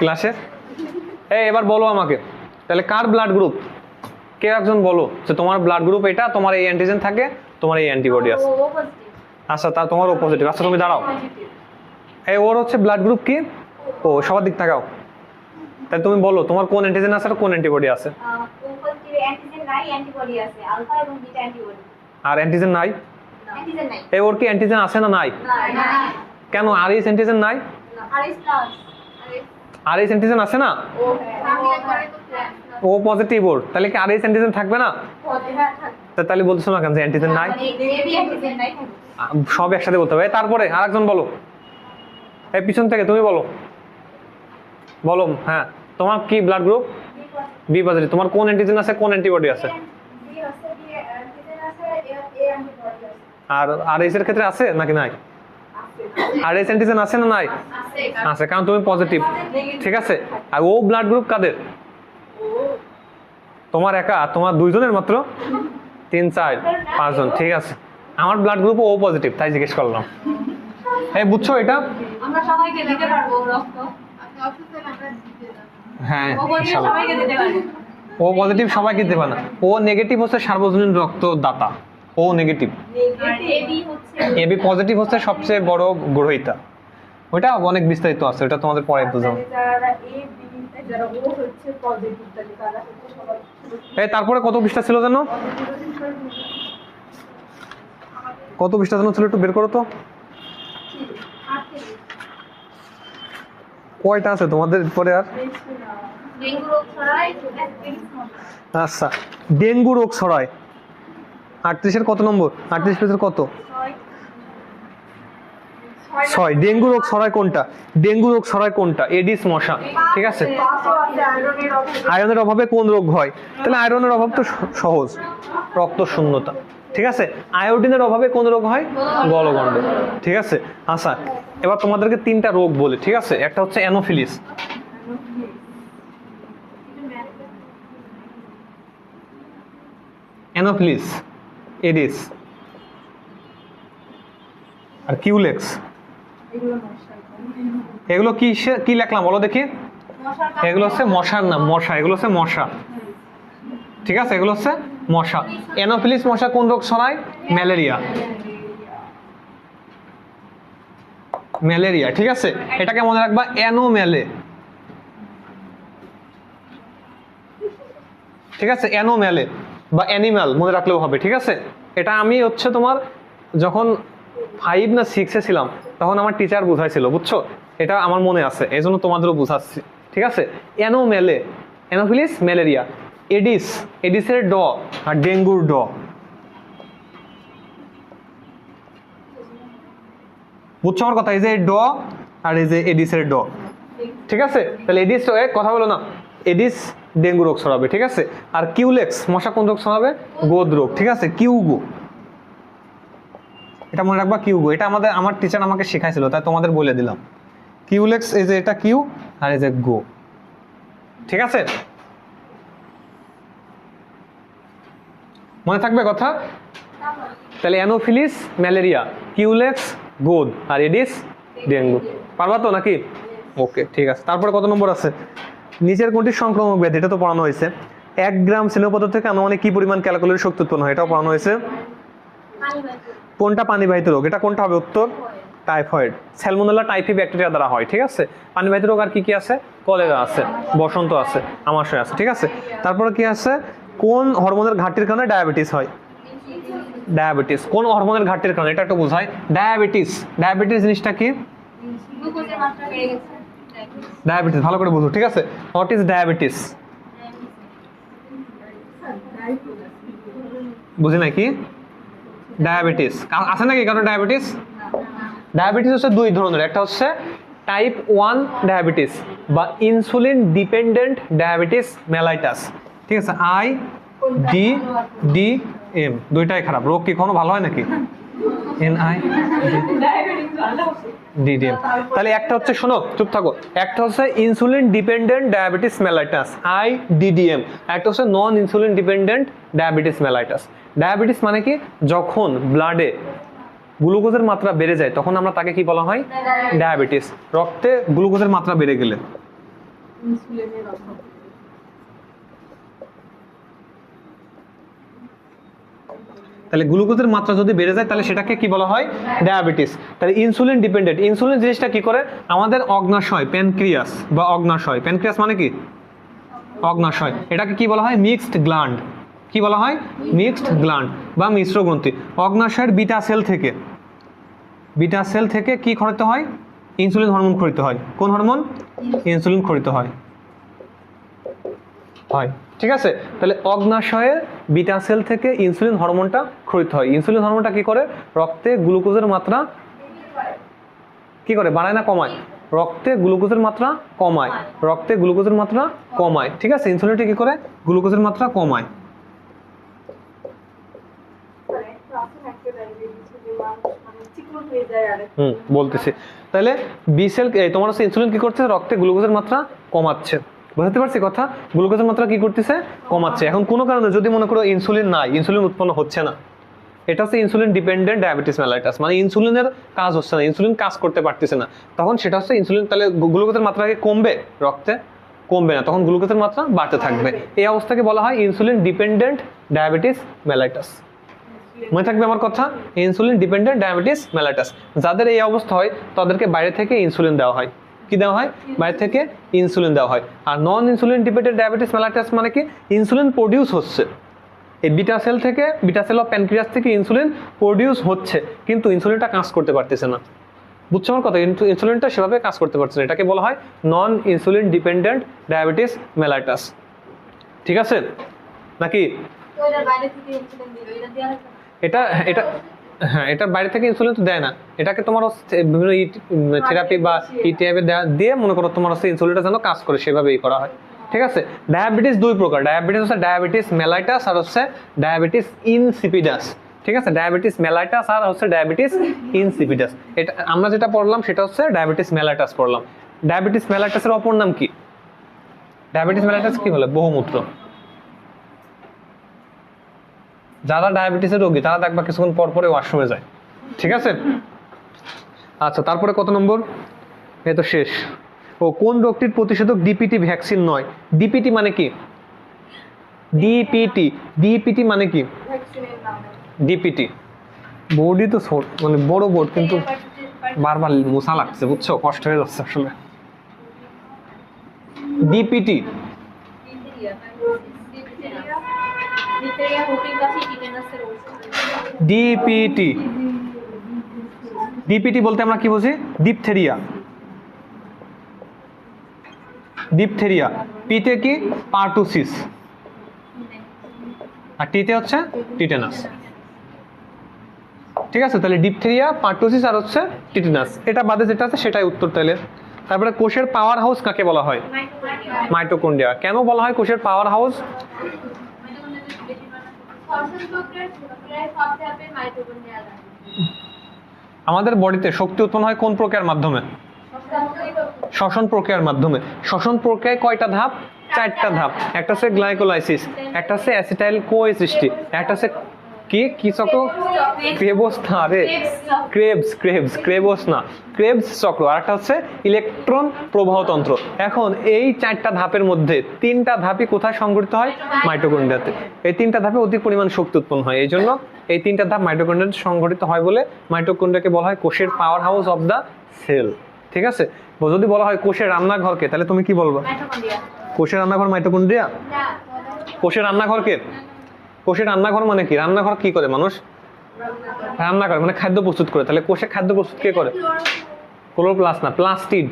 ক্লাসে এই এবার বলো আমাকে। তাহলে কার ব্লাড গ্রুপ কে একজন বলো? যে তোমার ব্লাড গ্রুপ এটা তোমার এই অ্যান্টিজেন থাকে তোমার এই অ্যান্টিবডি আছে। আচ্ছা তা তোমার ও পজিটিভ আচ্ছা তুমি দাঁড়াও। এই ওর হচ্ছে ব্লাড গ্রুপ কি? ও সবার দিক থাকাও তাই তুমি বলো তোমার কোন অ্যান্টিজেন আছে আর কোন অ্যান্টিবডি আছে? আর অ্যান্টিজেন নাই? এই ওর কি অ্যান্টিজেন আছে না নাই? কেন? আর এই অ্যান্টিজেন নাই? আর এই অ্যান্টিজেন আছে না ও পজিটিভ ওর তাহলে কি আর এই অ্যান্টিজেন থাকবে না হ্যাঁ তাহলে বলছো না কেন যে অ্যান্টিজেন নাই মানে সব একসাথে বলতে হবে তারপরে আরেকজন বলো এই পিছন থেকে তুমি বলো বলো হ্যাঁ তোমার কি ব্লাড গ্রুপ বি পজিটিভ তোমার কোন অ্যান্টিজেন আছে কোন অ্যান্টিবডি আছে আর আর এর ক্ষেত্রে আছে নাকি নাই আর এস অ্যান্টিজেন আছে না নাই? আছে কারণ তুমি পজিটিভ ঠিক আছে? আর ও ব্লাড গ্রুপ কাদের? তোমার একা তোমার দুইজনের মাত্র তিন চার পাঁচজন। ঠিক আছে? আমার ব্লাড গ্রুপ ও পজিটিভ তাই জিজ্ঞেস করলাম। এই বুঝছ এটা? আমরা সবাইকে দিতে পারব রক্ত। হ্যাঁ ও ইনশাল্লাহ। সবাইকে দিতে পারব ও পজিটিভ সবাইকে দেবে না। ও নেগেটিভ হচ্ছে সার্বজনীন রক্তদাতা। ও নেগেটিভ এবি পজিটিভ হচ্ছে সবচেয়ে বড় গ্রহিতা। ওটা অনেক বিস্তারিত আছে ওটা তোমাদের পরে বুঝাবো। এই তারপরে কত পৃষ্ঠা ছিল যেন? কত পৃষ্ঠা যেন ছিল একটু বের করো তো। কয়টা আছে তোমাদের পরে আর? আচ্ছা ডেঙ্গু রোগ ছড়ায়। আটত্রিশের কত নম্বর? আটত্রিশ পেজের কত? ছয়। ডেঙ্গু রোগ ছড়ায় কোনটা? ডেঙ্গু রোগ ছড়ায় কোনটা? এডিস মশা। ঠিক আছে? আয়রনের অভাবে কোন রোগ হয়? তাহলে আয়রনের অভাব তো সহজ। রক্ত শূন্যতা। ঠিক আছে? আয়োডিনের অভাবে কোন রোগ হয়? গলগণ্ড। ঠিক আছে? আচ্ছা এবার তোমাদেরকে তিনটা রোগ বলি ঠিক আছে? একটা হচ্ছে অ্যানোফিলিস। অ্যানোফিলিস। এডিস। আর কিউলেক্স? এগুলো কি কি লেখলাম বলো দেখি? এগুলো হচ্ছে মশার নাম মশা এগুলো হচ্ছে মশা। ঠিক আছে এগুলো হচ্ছে মশা। অ্যানোফিলিস মশা কোন রোগ ছড়ায়? ম্যালেরিয়া। ম্যালেরিয়া ঠিক আছে? এটাকে মনে রাখবা অ্যানোম্যালে। ঠিক আছে অ্যানোম্যালে। বা অ্যানিম্যাল মনে রাখলেও হবে, ঠিক আছে? এটা আমি হচ্ছে তোমার যখন ফাইভ না সিক্সে ছিলাম, তখন আমার টিচার বুঝাইছিল, বুঝছ? এটা আমার মনে আছে এই জন্য তোমাদেরও বুঝাচ্ছি, ঠিক আছে? অ্যানোম্যালে অ্যানোফিলিস ম্যালেরিয়া এডিস এডিসের ড আর ডেঙ্গুর ড। বুঝছ আমার কথা? এই যে ড আর এই যে এডিসের ড। ঠিক আছে? তাহলে এডিস কথা বলো না। এডিস ডেঙ্গু রোগ ছড়াবে, ঠিক আছে? আর কিউলেক্স, মশা কোন রোগ ছড়াবে? গোদ রোগ, ঠিক আছে? কিউগো। এটা মনে রাখবা কিউগো। এটা আমাদের, আমার টিচার আমাকে শেখাইছিল, তাই তোমাদের বলে দিলাম। কিউলেক্স, এই যে এটা কিউ, আর এই যে গো। ঠিক আছে? মনে থাকবে কথা? তাহলে অ্যানোফিলিস, ম্যালেরিয়া, কিউলেক্স, গোদ, আর এডিস, ডেঙ্গু। পারবা তো নাকি? ওকে, ঠিক আছে। তারপরে কত নম্বর আছে? নিচের কোনটি সংক্রামক ব্যাধি, এটা তো পড়ানো হয়েছে। এক গ্রাম স্নেহ পদার্থ থেকে আনুমানিক কি পরিমাণ ক্যালকুলের শক্তি উৎপন্ন হয়, এটাও পড়ানো হয়েছে। কোনটা পানিবাহিত রোগ, এটা কোনটা হবে উত্তর? টাইফয়েড। স্যালমোনেলা টাইফি ব্যাকটেরিয়া দ্বারা হয়, ঠিক আছে? পানিবাহিত রোগ আর কি কি আছে? কলেরা আছে, বসন্ত আছে, আমাশয় আছে, ঠিক আছে? তারপরে কি আছে? কোন হরমোনের ঘাটতির কারণে ডায়াবেটিস হয়? ডায়াবেটিস। কোন হরমোনের ঘাটতির কারণে, এটা একটু বোঝায় ডায়াবেটিস। ডায়াবেটিস জিনিসটা কি? ডায়াবেটিস ভালো করে বুঝো, ঠিক আছে? হোয়াট ইজ ডায়াবেটিস বুঝি নাকি ডায়াবেটিস আছে নাকি কারণ ডায়াবেটিস ডায়াবেটিস হচ্ছে দুই ধরনের, একটা হচ্ছে টাইপ ওয়ান ডায়াবেটিস বা ইনসুলিন ডিপেন্ডেন্ট ডায়াবেটিস মেলাইটাস ঠিক আছে? আই ডি ডি এম দুইটাই খারাপ। রোগ কি কোনো ভালো হয় নাকি? এন আই ডিডিএম তাহলে একটা হচ্ছে শোনো চুপ থাকো। একটা হচ্ছে ইনসুলিন ডিপেন্ডেন্ট ডায়াবেটিস মেলাইটাস আই ডিডিএম একটা হচ্ছে non insulin dependent diabetes mellitus diabetes মানে কি? যখন ব্লাডে গ্লুকোজের মাত্রা বেড়ে যায় তখন আমরা তাকে কি বলা হয়? ডায়াবেটিস রক্তে গ্লুকোজের মাত্রা বেড়ে গেলে ইনসুলিনের অভাব তাহলে গ্লুকোজের মাত্রা যদি বেড়ে যায় তাহলে সেটাকে কি বলা হয়? ডায়াবেটিস তাহলে ইনসুলিন ডিপেন্ডেন্ট ইনসুলিন জিনিসটা কি করে? আমাদের অগ্নাশয় প্যানক্রিয়াস বা অগ্নাশয়। প্যানক্রিয়াস মানে কি? অগ্নাশয়। এটাকে কি বলা হয়? মিক্সড গ্ল্যান্ড কি বলা হয়? মিক্সড গ্ল্যান্ড বা মিশ্র গ্রন্থি। অগ্নাশয়ের বিটা সেল থেকে। বিটা সেল থেকে কি খরিত হয়? ইনসুলিন হরমোন খরিত হয়। কোন হরমোন ইনসুলিন খরিত হয়। হয়। ঠিক আছে? তাহলে অগ্নাশয়ের বিটা সেল থেকে ইনসুলিন হরমোনটা খরিত হয়। ইনসুলিন হরমোনটা কি করে? রক্তে গ্লুকোজের মাত্রা কি করে? বাড়ায় না কমায়? রক্তে গ্লুকোজের মাত্রা কমায়। রক্তে গ্লুকোজের মাত্রা কমায়। ঠিক আছে? ইনসুলিনটা কি করে? গ্লুকোজের মাত্রা কমায়। হুম, বলতেছি। তাহলে বি সেল তোমার হচ্ছে ইনসুলিন কি করছে? রক্তে গ্লুকোজের মাত্রা কমাচ্ছে। বুঝতে পারছি কথা? গ্লুকোজের মাত্রা কি করতেছে? কমাচ্ছে। এখন কোনো কারণে যদি মনে করো ইনসুলিন নাই, ইনসুলিন উৎপন্ন হচ্ছে না, এটা হচ্ছে ইনসুলিন ডিপেন্ডেন্ট ডায়াবেটিস মেলাইটাস। মানে ইনসুলিনের কাজ হচ্ছে না, ইনসুলিন কাজ করতে পারতেছে না। তখন সেটা হচ্ছে ইনসুলিন, তাহলে গ্লুকোজের মাত্রা কি কমবে রক্তে? কমবে না। তখন গ্লুকোজের মাত্রা বাড়তে থাকবে। এই অবস্থাকে বলা হয় ইনসুলিন ডিপেন্ডেন্ট ডায়াবেটিস মেলাইটাস। মনে থাকবে আমার কথা? ইনসুলিন ডিপেন্ডেন্ট ডায়াবেটিস মেলাটাস যাদের এই অবস্থা হয়, তাদেরকে বাইরে থেকে ইনসুলিন দেওয়া হয়। কি দেওয়া হয়? বাইরে থেকে ইনসুলিন দেওয়া হয়। আর non insulin dependent diabetes mellitus মানে কি? ইনসুলিন প্রডিউস হচ্ছে। এই বিটা সেল থেকে বিটা সেল অফ প্যানক্রিয়াস থেকে ইনসুলিন প্রডিউস হচ্ছে। কিন্তু ইনসুলিনটা কাজ করতে পারতেছে না। বুঝছ আমার কথা? কিন্তু ইনসুলিনটা সেভাবে কাজ করতে পারছে না। এটাকে বলা হয় non insulin dependent diabetes mellitus ঠিক আছে? নাকি। এটা এটা হ্যাঁ এটা বাইরে থেকে ইনসুলিন তো দেয় না। এটাকে তোমার বিভিন্ন থেরাপি বা ই দিয়ে। মনে করো তোমার হচ্ছে ইনসুলিনটা যেন কাজ করে সেভাবেই করা হয়। ঠিক আছে? ডায়াবেটিস দুই প্রকার। ডায়াবেটিস হচ্ছে ডায়াবেটিস মেলাইটাস আর হচ্ছে ডায়াবেটিস ইনসিপিডাস ঠিক আছে? ডায়াবেটিস মেলাইটাস আর হচ্ছে ডায়াবেটিস ইনসিপিডাস এটা আমরা যেটা পড়লাম সেটা হচ্ছে ডায়াবেটিস মেলাইটাস পড়লাম। ডায়াবেটিস মেলাইটাসের অপর নাম কি? ডায়াবেটিস মেলাইটাস কি বলে? বহুমূত্র। যারা ডায়াবেটিসের রোগী, তারা দেখবা কিছুক্ষণ পর পরে ওয়াশরুমে যায়। ঠিক আছে? আচ্ছা তারপরে কত নম্বর? এই তো শেষ। ও, কোন রোগটির প্রতিষেধক ডিপিটি ভ্যাকসিন নয়? ডিপিটি মানে কি? ডিপিটি ডিপিটি মানে কি? ডিপিটি বোর্ডই তো ছোট মানে বড় বোর্ড কিন্তু বারবার মোছা লাগছে, বুঝছ? কষ্ট হয়ে যাচ্ছে আসলে। ডিপিটি ডিপিটি ডিপিটি বলতে আমরা কি বুঝি? ডিপথেরিয়া ডিপথেরিয়া পিতে কি? পার্টুসিস আর টিতে হচ্ছে টিটেনাস ঠিক আছে তাহলে ডিপথেরিয়া পার্টুসিস আর হচ্ছে টিটেনাস এটা বাদে যেটা আছে সেটাই উত্তর তাহলে। তারপরে কোষের পাওয়ার হাউস কাকে বলা হয়। মাইটোকন্ড্রিয়া কেন বলা হয় কোষের পাওয়ার হাউস মাইটোকন্ড্রিয়া যদি বেশি বানানো- শ্বসন প্রক্রিয়ার প্রক্রিয়ায় সব ধাপে মাইটোকন্ড্রিয়া লাগে। আমাদের বডিতে শক্তি উৎপন্ন হয় কোন প্রক্রিয়ার মাধ্যমে? শ্বসন প্রক্রিয়ার মাধ্যমে। শ্বসন প্রক্রিয়ায় কয়টা ধাপ? চারটা ধাপ। একটা হচ্ছে গ্লাইকোলাইসিস, একটা হচ্ছে অ্যাসিটাইল কোয়ে সৃষ্টি একটা হচ্ছে কি? কি চক্র? ক্রেবোস না রে। ক্রেবস ক্রেবস ক্রেবোস না ক্রেবস চক্র আর একটা হচ্ছে ইলেকট্রন প্রবাহতন্ত্র এখন এই চারটা ধাপের মধ্যে তিনটা ধাপই কোথায় সংঘটিত হয়? মাইটোকন্ড্রিয়াতে। এই তিনটা ধাপে অধিক পরিমাণ শক্তি উৎপন্ন হয়। এই জন্য এই তিনটা ধাপ মাইটোকন্ড্রিয়াতে সংঘটিত হয় বলে মাইটোকন্ড্রিয়াকে বলা হয় কোষের power house of the cell ঠিক আছে? যদি বলা হয় কোষের রান্নাঘরকে তাহলে তুমি কি বলব। কোষের রান্নাঘর মাইটোকন্ড্রিয়া? কোষের রান্নাঘরকে? কোষের রান্নাঘর মানে কি? রান্নাঘর কি করে মানুষ? রান্না করে মানে খাদ্য প্রস্তুত করে। তাহলে কোষে খাদ্য প্রস্তুত কে করে? ক্লোরোপ্লাস্ট না প্লাস্টিড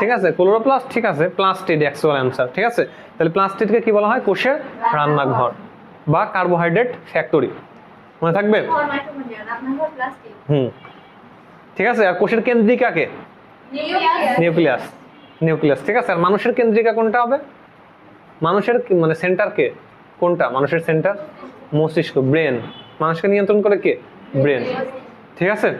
ঠিক আছে? ক্লোরোপ্লাস্ট ঠিক আছে প্লাস্টিড অ্যাকচুয়াল অ্যান্সার ঠিক আছে? তাহলে প্লাস্টিডকে কি বলা হয়? কোষের রান্নাঘর বা কার্বোহাইড্রেট ফ্যাক্টরি মনে থাকবে। হুম। ঠিক আছে? আর কোষের কেন্দ্রিকা কে? নিউক্লিয়াস নিউক্লিয়াস ঠিক আছে? আর মানুষের কেন্দ্রিকা কোনটা হবে? মানুষের মানে সেন্টার কে? কোনটা? মানুষের সেন্টার মস্তিষ্ক ব্রেন মানুষকে নিয়ন্ত্রণ করে কে? ব্রেন ঠিক আছে?